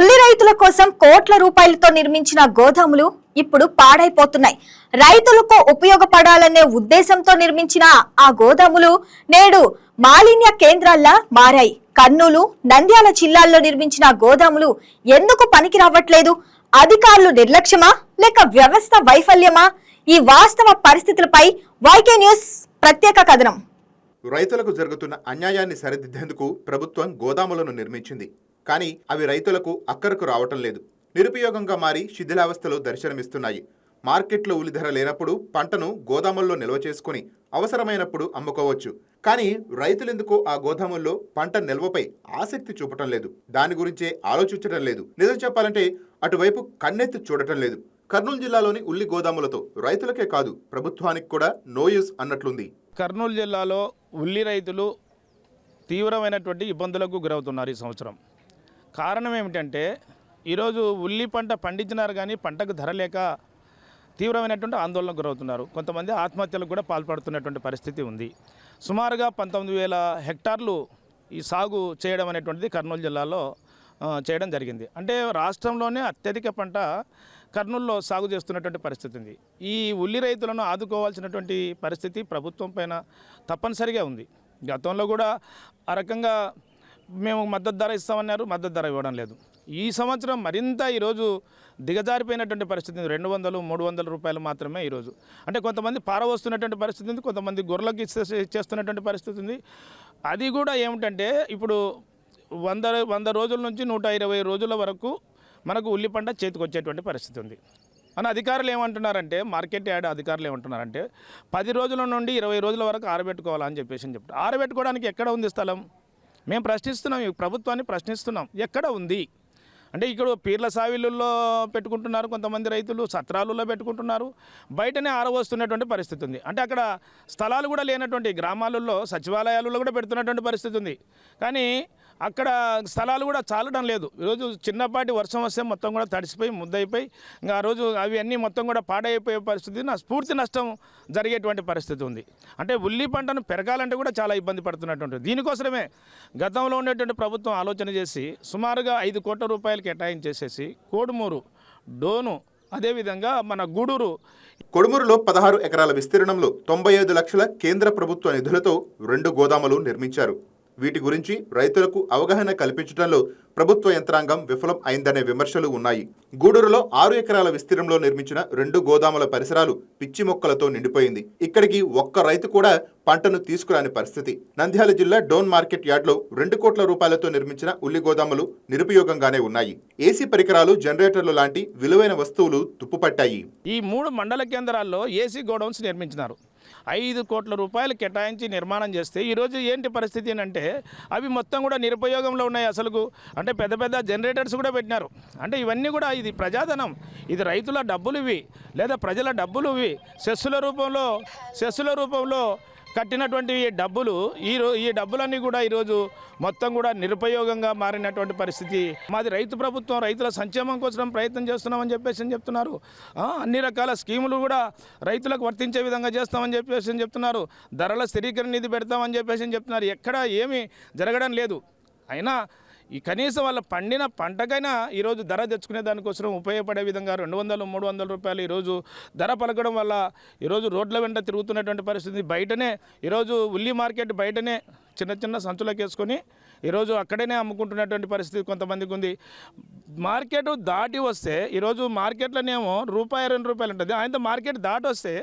ఉల్లి రైతుల కోసం కోట్ల రూపాయలతో నిర్మించిన గోదాములు ఇప్పుడు పాడైపోతున్నాయి. రైతులకు ఉపయోగపడాలనే ఉద్దేశంతో నిర్మించిన ఆ గోదాములు నేడు మాలిన్య కేంద్రాల్లా మారాయి. కర్నూలు నంద్యాల జిల్లాల్లో నిర్మించిన గోదాములు ఎందుకు పనికి రావట్లేదు అధికారులు నిర్లక్ష్యమా? లేక వ్యవస్థ వైఫల్యమా? ఈ వాస్తవ పరిస్థితులపై వైకే న్యూస్ ప్రత్యేక కథనం. రైతులకు జరుగుతున్న అన్యాయాన్ని సరిదిద్దేందుకు ప్రభుత్వం గోదాములను నిర్మించింది. కానీ అవి రైతులకు అక్కరకు రావటం లేదు. నిరుపయోగంగా మారి శిథిలావస్థలు దర్శనమిస్తున్నాయి. మార్కెట్లో ఉల్లి ధర లేనప్పుడు పంటను గోదాముల్లో నిల్వ చేసుకుని అవసరమైనప్పుడు అమ్ముకోవచ్చు. కానీ రైతులెందుకో ఆ గోదాముల్లో పంట నిల్వపై ఆసక్తి చూపటం లేదు. దాని గురించే ఆలోచించడం లేదు. నిజం చెప్పాలంటే అటువైపు కన్నెత్తి చూడటం లేదు. కర్నూలు జిల్లాలోని ఉల్లి గోదాములతో రైతులకే కాదు ప్రభుత్వానికి కూడా నో యూస్ అన్నట్లుంది. కర్నూలు జిల్లాలో ఉల్లి రైతులు తీవ్రమైనటువంటి ఇబ్బందులకు గురవుతున్నారు ఈ సంవత్సరం. కారణం ఏమిటంటే ఈరోజు ఉల్లి పంట పండించినారు కానీ పంటకు ధర లేక తీవ్రమైనటువంటి ఆందోళనకు గురవుతున్నారు. కొంతమంది ఆత్మహత్యలకు కూడా పాల్పడుతున్నటువంటి పరిస్థితి ఉంది. సుమారుగా పంతొమ్మిది వేల హెక్టార్లు ఈ సాగు చేయడం అనేటువంటిది కర్నూలు జిల్లాలో చేయడం జరిగింది. అంటే రాష్ట్రంలోనే అత్యధిక పంట కర్నూలులో సాగు చేస్తున్నటువంటి పరిస్థితి ఉంది. ఈ ఉల్లి రైతులను ఆదుకోవాల్సినటువంటి పరిస్థితి ప్రభుత్వం పైన తప్పనిసరిగా ఉంది. గతంలో కూడా ఆ రకంగా మేము మద్దతు ధర ఇస్తామన్నారు మద్దతు ధర ఇవ్వడం లేదు. ఈ సంవత్సరం మరింత ఈరోజు దిగజారిపోయినటువంటి పరిస్థితి ఉంది. రెండు వందలు మూడు వందల రూపాయలు మాత్రమే ఈరోజు. అంటే కొంతమంది పారవస్తున్నటువంటి పరిస్థితి ఉంది కొంతమంది గొర్రెలకు ఇచ్చే ఇచ్చేస్తున్నటువంటి పరిస్థితి ఉంది. అది కూడా ఏమిటంటే ఇప్పుడు వంద వంద రోజుల నుంచి నూట ఇరవై రోజుల వరకు మనకు ఉల్లి పంట చేతికి వచ్చేటువంటి పరిస్థితి ఉంది. మన అధికారులు ఏమంటున్నారంటే మార్కెట్ యార్డ్ అధికారులు ఏమంటున్నారంటే పది రోజుల నుండి ఇరవై రోజుల వరకు ఆరబెట్టుకోవాలని చెప్పేసి అని చెప్తారు. ఆరబెట్టుకోవడానికి ఎక్కడ ఉంది స్థలం? మేము ప్రశ్నిస్తున్నాం ఈ ప్రభుత్వాన్ని ప్రశ్నిస్తున్నాం. ఎక్కడ ఉంది? అంటే ఇక్కడ పీర్ల సావిలుల్లో పెట్టుకుంటున్నారు కొంతమంది రైతులు సత్రాలలో పెట్టుకుంటున్నారు. బయటనే ఆరవస్తున్నటువంటి పరిస్థితి ఉంది. అంటే అక్కడ స్థలాలు కూడా లేనటువంటి గ్రామాలలో సచివాలయాలలో కూడా పెడుతున్నటువంటి పరిస్థితి ఉంది. కానీ అక్కడ స్థలాలు కూడా చాలడం లేదు. ఈరోజు చిన్నపాటి వర్షం వస్తే మొత్తం కూడా తడిసిపోయి ముద్దయిపోయి ఇంకా ఆ రోజు అవి అన్నీ మొత్తం కూడా పాడైపోయే పరిస్థితి నా స్ఫూర్తి నష్టం జరిగేటువంటి పరిస్థితి ఉంది. అంటే ఉల్లి పంటను పెరగాలంటే కూడా చాలా ఇబ్బంది పడుతున్నటువంటి దీనికోసమే గతంలో ఉండేటువంటి ప్రభుత్వం ఆలోచన చేసి సుమారుగా ఐదు కోట్ల రూపాయలు కేటాయించేసేసి కోడుమూరు డోను అదేవిధంగా మన గూడూరు కొడుమూరులో పదహారు ఎకరాల విస్తీర్ణంలో తొంభై ఐదు లక్షల కేంద్ర ప్రభుత్వ నిధులతో రెండు గోదాములు నిర్మించారు. వీటి గురించి రైతులకు అవగాహన కల్పించడంలో ప్రభుత్వ యంత్రాంగం విఫలం అయిందనే విమర్శలు ఉన్నాయి. గూడూరులో ఆరు ఎకరాల విస్తీర్ణంలో నిర్మించిన రెండు గోదాముల పరిసరాలు పిచ్చి మొక్కలతో నిండిపోయింది. ఇక్కడికి ఒక్క రైతు కూడా పంటను తీసుకురాని పరిస్థితి. నంద్యాల జిల్లా డోన్ మార్కెట్ యార్డ్లో రెండు కోట్ల రూపాయలతో నిర్మించిన ఉల్లి గోదాములు నిరుపయోగంగానే ఉన్నాయి. ఏసీ పరికరాలు జనరేటర్లు లాంటి విలువైన వస్తువులు తుప్పుపట్టాయి. ఈ మూడు మండల కేంద్రాల్లో ఏసీ గోడౌన్స్ నిర్మించినారు. ఐదు కోట్ల రూపాయలు కేటాయించి నిర్మాణం చేస్తే ఈరోజు ఏంటి పరిస్థితి అంటే అవి మొత్తం కూడా నిరుపయోగంలో ఉన్నాయి అసలుకు. అంటే పెద్ద పెద్ద జనరేటర్స్ కూడా పెట్టినారు. అంటే ఇవన్నీ కూడా ఇది ప్రజాధనం. ఇది రైతుల డబ్బులు ఇవి లేదా ప్రజల డబ్బులు ఇవి. సెస్సుల రూపంలో సెస్సుల రూపంలో కట్టినటువంటి ఈ డబ్బులు ఈ ఈ డబ్బులన్నీ కూడా ఈరోజు మొత్తం కూడా నిరుపయోగంగా మారినటువంటి పరిస్థితి. మాది రైతు ప్రభుత్వం రైతుల సంక్షేమం కోసం ప్రయత్నం చేస్తున్నామని చెప్పేసి అని చెప్తున్నారు. అన్ని రకాల స్కీములు కూడా రైతులకు వర్తించే విధంగా చేస్తామని చెప్పేసి అని చెప్తున్నారు. ధరల స్థిరీకరణ నిధి పెడతామని చెప్పేసి అని చెప్తున్నారు. ఎక్కడ ఏమీ జరగడం లేదు. అయినా ఈ కనీసం వాళ్ళ పండిన పంటకైనా ఈరోజు ధర తెచ్చుకునే దానికోసం ఉపయోగపడే విధంగా రెండు వందలు మూడు వందల రూపాయలు ఈరోజు ధర పలకడం వల్ల ఈరోజు రోడ్ల వెంట తిరుగుతున్నటువంటి పరిస్థితి బయటనే ఈరోజు ఉల్లి మార్కెట్ బయటనే చిన్న చిన్న సంచులకు వేసుకొని ఈరోజు అక్కడనే అమ్ముకుంటున్నటువంటి పరిస్థితి కొంతమందికి ఉంది. మార్కెట్ దాటి వస్తే ఈరోజు మార్కెట్లోనేమో రూపాయి రెండు రూపాయలు ఉంటుంది ఆయన మార్కెట్ దాటి వస్తే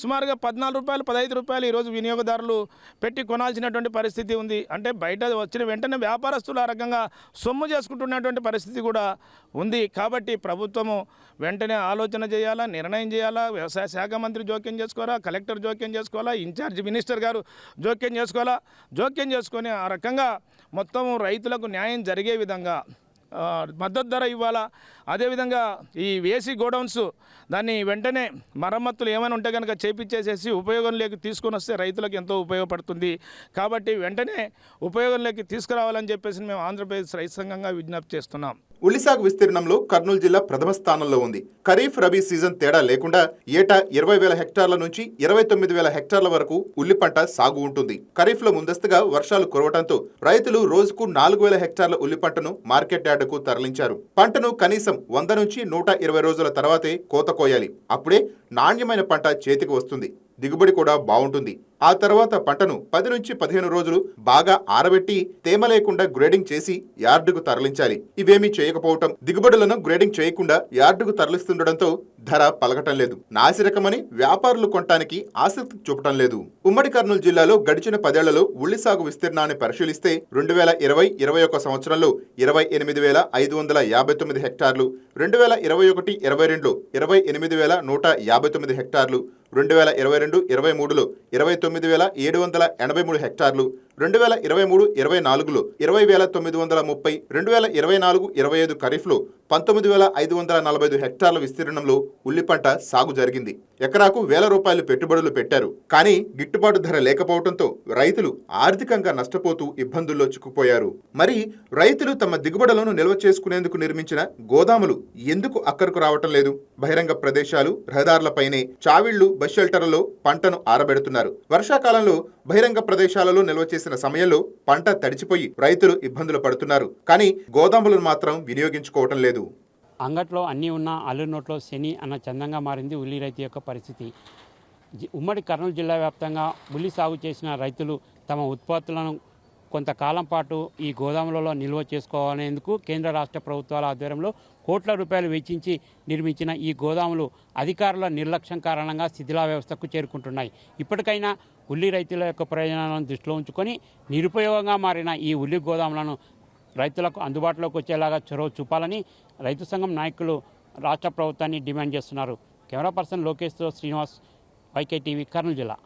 సుమారుగా పద్నాలుగు రూపాయలు పదహైదు రూపాయలు ఈరోజు వినియోగదారులు పెట్టి కొనాల్సినటువంటి పరిస్థితి ఉంది. అంటే బయట వచ్చిన వెంటనే వ్యాపారస్తులు ఆ రకంగా సొమ్ము చేసుకుంటున్నటువంటి పరిస్థితి కూడా ఉంది. కాబట్టి ప్రభుత్వము వెంటనే ఆలోచన చేయాలా నిర్ణయం చేయాలా వ్యవసాయ శాఖ మంత్రి జోక్యం చేసుకోవాలా కలెక్టర్ జోక్యం చేసుకోవాలా ఇన్ఛార్జ్ మినిస్టర్ గారు జోక్యం చేసుకోవాలా జోక్యం చేసుకొని ఆ రకంగా మొత్తం రైతులకు న్యాయం జరిగే విధంగా మద్దతు ధర ఇవ్వాలా? అదేవిధంగా ఈ వేసి గోడౌన్స్ దాన్ని వెంటనే మరమ్మతులు ఏమైనా ఉంటే కనుక చేపించేసేసి ఉపయోగంలోకి తీసుకొని వస్తే రైతులకు ఎంతో ఉపయోగపడుతుంది. కాబట్టి వెంటనే ఉపయోగంలోకి తీసుకురావాలని చెప్పేసి మేము ఆంధ్రప్రదేశ్ రైతు సంఘంగా విజ్ఞప్తి చేస్తున్నాం. ఉల్లి సాగు విస్తీర్ణంలో కర్నూలు జిల్లా ప్రథమ స్థానంలో ఉంది. ఖరీఫ్ రబీ సీజన్ తేడా లేకుండా ఏటా ఇరవై వేల హెక్టార్ల నుంచి ఇరవై తొమ్మిది వేల హెక్టార్ల వరకు ఉల్లి పంట సాగు ఉంటుంది. ఖరీఫ్లో ముందస్తుగా వర్షాలు కురవడంతో రైతులు రోజుకు నాలుగు వేల హెక్టార్ల ఉల్లి పంటను మార్కెట్ యార్డుకు తరలించారు. పంటను కనీసం వంద నుంచి నూట ఇరవై రోజుల తర్వాతే కోత కోయాలి. అప్పుడే నాణ్యమైన పంట చేతికి వస్తుంది. దిగుబడి కూడా బాగుంటుంది. ఆ తర్వాత పంటను పది నుంచి పదిహేను రోజులు బాగా ఆరబెట్టి తేమ లేకుండా గ్రేడింగ్ చేసి యార్డుకు తరలించాలి. ఇవేమీ చేయకపోవటం దిగుబడులను గ్రేడింగ్ చేయకుండా యార్డుకు తరలిస్తుండటంతో ధర పలకటం లేదు. నాసిరకమని వ్యాపారులు కొనటానికి ఆసక్తి చూపటం లేదు. ఉమ్మడి కర్నూలు జిల్లాలో గడిచిన పదేళ్ళలో ఉల్లి సాగు విస్తీర్ణాన్ని పరిశీలిస్తే రెండు వేల ఇరవై ఇరవై ఒక సంవత్సరంలో ఇరవై ఎనిమిది వేల ఐదు వందల యాభై తొమ్మిది హెక్టార్లు రెండు వేల ఇరవై ఒకటి ఇరవై రెండులో ఇరవై ఎనిమిది వేల నూట యాభై తొమ్మిది హెక్టార్లు రెండు వేల ఇరవై రెండు ఇరవై మూడులో ఇరవై తొమ్మిది వేల ఏడు వందల ఎనభై మూడు హెక్టార్లు రెండు వేల ఇరవై మూడు ఇరవై నాలుగులో ఇరవై వేల తొమ్మిది వందల ముప్పై రెండు వేల ఇరవై నాలుగు ఇరవై ఐదు ఖరీఫ్లో పంతొమ్మిది వేల ఐదు వందల నలభై ఐదు హెక్టార్ల విస్తీర్ణంలో ఉల్లి పంట సాగు జరిగింది. ఎకరాకు వేల రూపాయలు పెట్టుబడులు పెట్టారు. కానీ గిట్టుబాటు ధర లేకపోవడంతో రైతులు ఆర్థికంగా నష్టపోతూ ఇబ్బందుల్లో చిక్కుపోయారు మరి రైతులు తమ దిగుబడులను నిల్వ చేసుకునేందుకు నిర్మించిన గోదాములు ఎందుకు అక్కరకు రావటం లేదు? బహిరంగ ప్రదేశాలు రహదారులపైనే చావిళ్ళు బస్ షెల్టర్లలో పంటను ఆరబెడుతున్నారు. వర్షాకాలంలో బహిరంగ ప్రదేశాలలో నిల్వ చేసిన సమయంలో పంట తడిచిపోయి రైతులు ఇబ్బందులు పడుతున్నారు. కానీ గోదాములను మాత్రం వినియోగించుకోవటం లేదు. అంగట్లో అన్నీ ఉన్న అల్లు నోట్లో శని అన్న చందంగా మారింది ఉల్లి రైతు యొక్క పరిస్థితి. ఉమ్మడి కర్నూలు జిల్లా వ్యాప్తంగా ఉల్లి సాగు చేసిన రైతులు తమ ఉత్పత్తులను కొంతకాలం పాటు ఈ గోదాములలో నిల్వ చేసుకోవాలనేందుకు కేంద్ర రాష్ట్ర ప్రభుత్వాల ఆధ్వర్యంలో కోట్ల రూపాయలు వెచ్చించి నిర్మించిన ఈ గోదాములు అధికారుల నిర్లక్ష్యం కారణంగా శిథిలా వ్యవస్థకు చేరుకుంటున్నాయి. ఇప్పటికైనా ఉల్లి రైతుల యొక్క ప్రయోజనాలను దృష్టిలో ఉంచుకొని నిరుపయోగంగా మారిన ఈ ఉల్లి గోదాములను రైతులకు అందుబాటులోకి వచ్చేలాగా చొరవ చూపాలని రైతు సంఘం నాయకులు రాష్ట్ర ప్రభుత్వాన్ని డిమాండ్ చేస్తున్నారు. కెమెరా పర్సన్ లోకేష్తో శ్రీనివాస్ వైకే టీవీ కర్నూలు జిల్లా.